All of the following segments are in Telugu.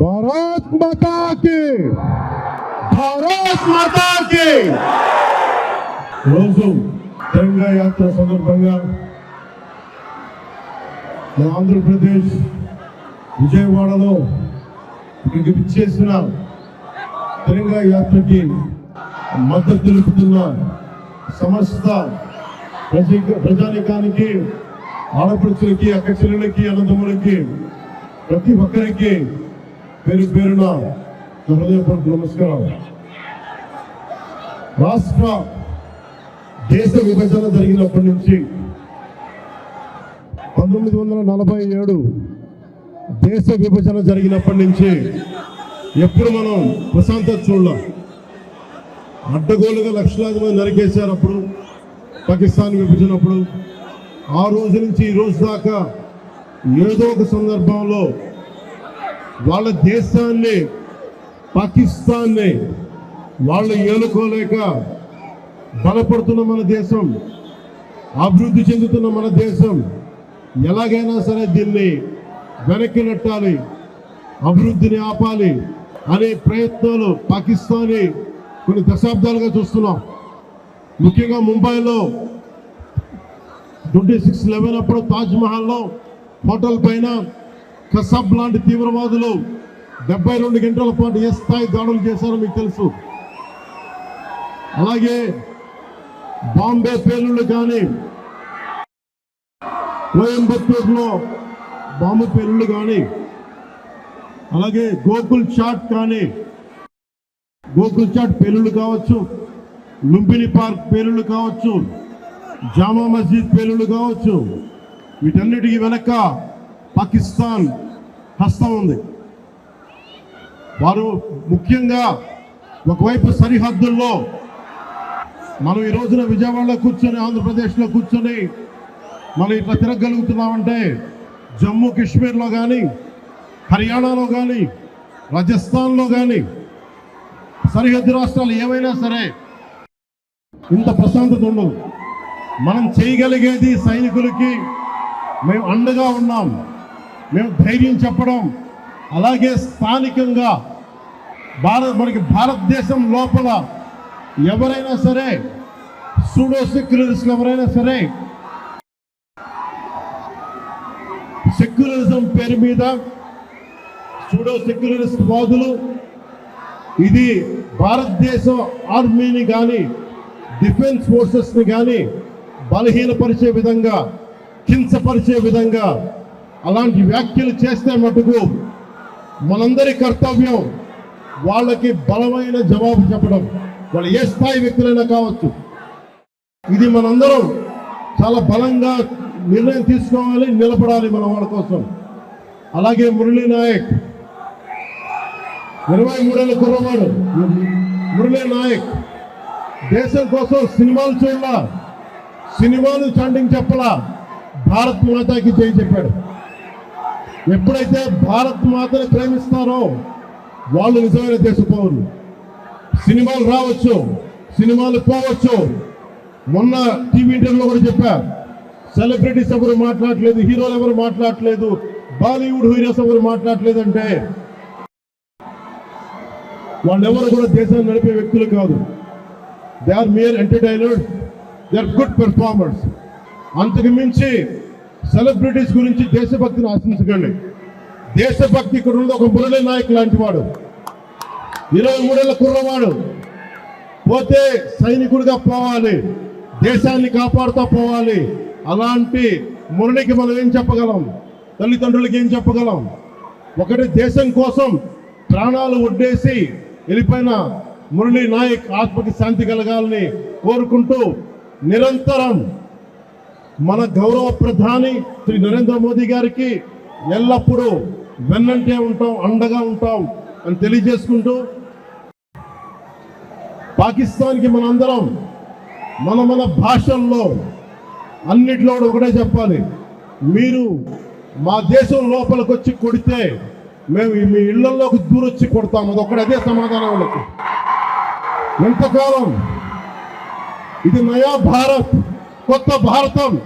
భారత్ మాతాకి భారత్ మాతాకి రోజు తెలంగాణ యాత్ర సందర్భంగా మన ఆంధ్రప్రదేశ్ విజయవాడలో ఇక్కడికి విచ్చేసిన తెలంగాణ యాత్రకి మద్దతు తెలుపుతున్న సమస్త ప్రజ ప్రజానికానికి ఆడపడుచులకి అక్క అన్నదమ్ములకి ప్రతి ఒక్కరికి పేరు పేరున హృదయపూర్వక నమస్కారం రాష్ట్ర దేశ విభజన జరిగినప్పటి నుంచి పంతొమ్మిది వందల నలభై ఏడు దేశ విభజన జరిగినప్పటి నుంచి ఎప్పుడు మనం ప్రశాంతత చూడలేం. అడ్డగోలుగా లక్షలాది మంది నరికేశారు అప్పుడు పాకిస్తాన్ విభజనప్పుడు. ఆ రోజు నుంచి ఈ రోజు దాకా ఏదో ఒక సందర్భంలో వాళ్ళ దేశాన్ని పాకిస్తాన్ని వాళ్ళు ఏలుకోలేక బలపడుతున్న మన దేశం అభివృద్ధి చెందుతున్న మన దేశం ఎలాగైనా సరే దీన్ని వెనక్కి నెట్టాలి అభివృద్ధిని ఆపాలి అనే ప్రయత్నాలు పాకిస్తానీ కొన్ని దశాబ్దాలుగా చూస్తున్నాం. ముఖ్యంగా ముంబైలో ట్వంటీ సిక్స్ లెవెన్ అప్పుడు తాజ్మహల్లో హోటల్ పైన కసబ్ లాంటి తీవ్రవాదులు డెబ్బై రెండు గంటల పాటు ఏ స్థాయి దాడులు చేశారో మీకు తెలుసు. అలాగే బాంబే పేలుళ్ళు కానీ కోయంబత్తూరులో బాంబు పేలుళ్ళు కానీ అలాగే గోకుల్ చాట్ కానీ గోకుల్ చాట్ పేలుళ్ళు కావచ్చు లుంబిని పార్క్ పేలుళ్ళు కావచ్చు జామా మస్జిద్ పేలుళ్ళు కావచ్చు వీటన్నిటికీ వెనక పాకిస్తాన్ హస్తం ఉంది. వారు ముఖ్యంగా ఒకవైపు సరిహద్దుల్లో మనం ఈ రోజున విజయవాడలో కూర్చొని ఆంధ్రప్రదేశ్లో కూర్చొని మనం ఇట్లా తిరగలుగుతున్నామంటే జమ్మూ కాశ్మీర్లో కానీ హర్యానాలో కానీ రాజస్థాన్లో కానీ సరిహద్దు రాష్ట్రాలు ఏవైనా సరే ఇంత ప్రశాంతత ఉండదు. మనం చేయగలిగేది సైనికులకి మేము అండగా ఉన్నాం. మేము ధైర్యం చెప్పడం అలాగే స్థానికంగా భారత్ మనకి భారతదేశం లోపల ఎవరైనా సరే సూడో సెక్యులరిస్టులు ఎవరైనా సరే సెక్యులరిజం పేరు మీద సూడో సెక్యులరిస్ట్ వాదులు ఇది భారతదేశం ఆర్మీని కానీ డిఫెన్స్ ఫోర్సెస్ని కానీ బలహీనపరిచే విధంగా కించపరిచే విధంగా అలాంటి వ్యాఖ్యలు చేస్తే మటుకు మనందరి కర్తవ్యం వాళ్ళకి బలమైన జవాబు చెప్పడం. వాళ్ళు ఏ స్థాయి వ్యక్తులైనా కావచ్చు. ఇది మనందరం చాలా బలంగా నిర్ణయం తీసుకోవాలి నిలబడాలి మన వాళ్ళ కోసం. అలాగే మురళీ నాయక్. ఇరవై మూడేళ్ళ కుర్రవాడు. మురళీ నాయక్. దేశం కోసం సినిమాలు చూడాల? సినిమాలు చండింగ్ చెప్పలా? భారత్ మాతాకి చేయి చెప్పాడు. ఎప్పుడైతే భారత్ మాతను ప్రేమిస్తారో వాళ్ళు నిజమైన దేశపౌరులు సినిమాలు రావచ్చు సినిమాలు పోవచ్చు. మొన్న టీవీ ఇంటర్వ్యూలో కూడా చెప్పా సెలబ్రిటీస్ ఎవరు మాట్లాడలేదు హీరోలు ఎవరు మాట్లాడలేదు బాలీవుడ్ హీరోస్ ఎవరు మాట్లాడలేదు అంటే వాళ్ళెవరు కూడా దేశాన్ని నడిపే వ్యక్తులు కాదు. They are mere entertainers they are good performers అంతకు మించి సెలబ్రిటీస్ గురించి దేశభక్తిని ఆశించకండి. దేశభక్తి ఇక్కడ ఉన్నది ఒక మురళీ నాయక్ లాంటి వాడు. ఇరవై మూడేళ్ళ కుర్రవాడు. పోతే సైనికుడిగా పోవాలి. దేశాన్ని కాపాడుతూ పోవాలి. అలాంటి మురళికి మనం ఏం చెప్పగలం? తల్లిదండ్రులకి ఏం చెప్పగలం? ఒకటి దేశం కోసం ప్రాణాలు ఒడ్డేసి వెళ్ళిపోయిన మురళీ నాయక్ ఆత్మకి శాంతి కలగాలని కోరుకుంటూ నిరంతరం మన గౌరవ ప్రధాని శ్రీ నరేంద్ర మోదీ గారికి ఎల్లప్పుడూ వెన్నంటే ఉంటాం అండగా ఉంటాం అని తెలియజేసుకుంటూ పాకిస్తాన్కి మనందరం మన మన భాషల్లో అన్నిట్లో ఒకటే చెప్పాలి. మీరు మా దేశం లోపలికి వచ్చి కొడితే మేము మీ ఇళ్ళలోకి దూరొచ్చి కొడతాం. అదొక్కటి అదే సమాధానం వాళ్ళకి. ఎంతకాలం? ఇది నయా భారత్ కొత్త భారతం.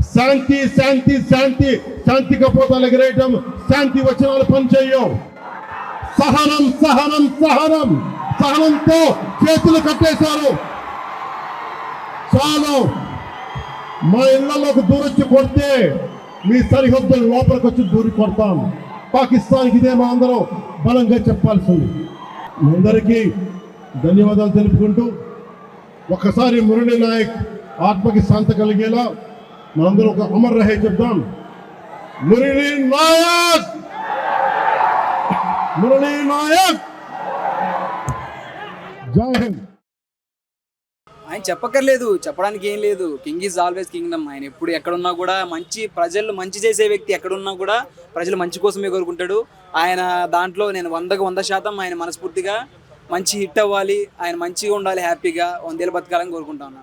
శాంతి శాంతి శాంతి శాంతి కపోతాలు ఎగరేయటం శాంతి వచనాలు పనిచేయం సహనం సహనం సహనం సహనంతో చేతులు కట్టేశారు. చాలు. మా ఇళ్ళలోకి దూరొచ్చి కొడితే మీ సరిహద్దుల లోపలికి వచ్చి దూరి కొడతాం. పాకిస్తాన్కి ఇదే మా అందరం బలంగా చెప్పాల్సింది. అందరికీ ధన్యవాదాలు తెలుపుకుంటూ ఒక్కసారి మురళీ నాయక్ ఆత్మకి శాంత కలిగేలా మనందరం ఒక అమర్ రహే చెప్దాం. మురళీ నాయక్! మురళీ నాయక్! జై హింద్. ఆయన చెప్పక్కర్లేదు చెప్పడానికి ఏం లేదు. కింగ్ ఈజ్ ఆల్వేస్ కింగ్డమ్ ఆయన ఎప్పుడు ఎక్కడున్నా కూడా మంచి ప్రజలు మంచి చేసే వ్యక్తి ఎక్కడున్నా కూడా ప్రజలు మంచి కోసమే కోరుకుంటాడు. ఆయన దాంట్లో నేను వందకు వంద శాతం ఆయన మనస్ఫూర్తిగా మంచి హిట్ అవ్వాలి. ఆయన మంచిగా ఉండాలి హ్యాపీగా వందేళ్ళు బతకాలని కోరుకుంటా ఉన్నాను.